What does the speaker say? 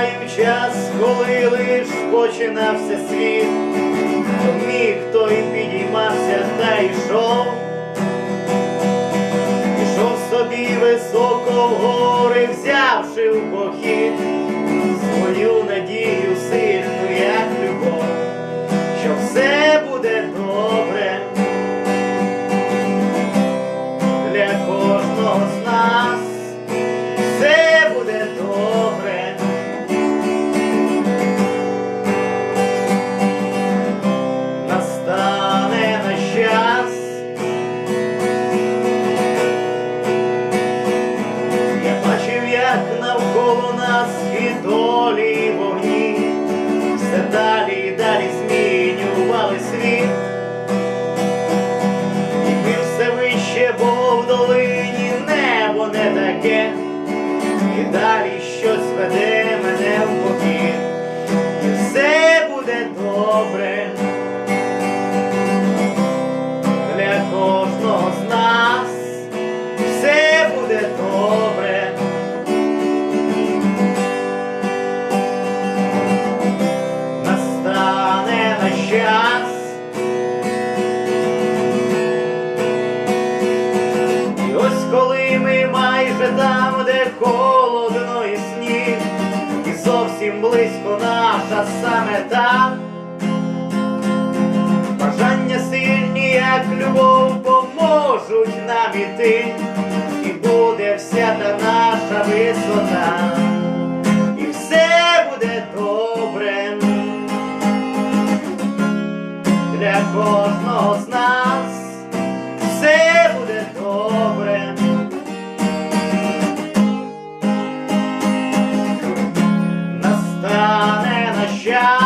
пам'ятаю час, коли лиш починався світ, міг той підіймався та йшов, Ішов собі високо в гори, взявши в похід. Свою надію сильну, як любов, що все буде добре. Далі щось веде зовсім близько наша саме там. Бажання сильні, як любов, поможуть нам іти, і буде вся та наша висота, і все буде добре для кожного з нас. Yeah.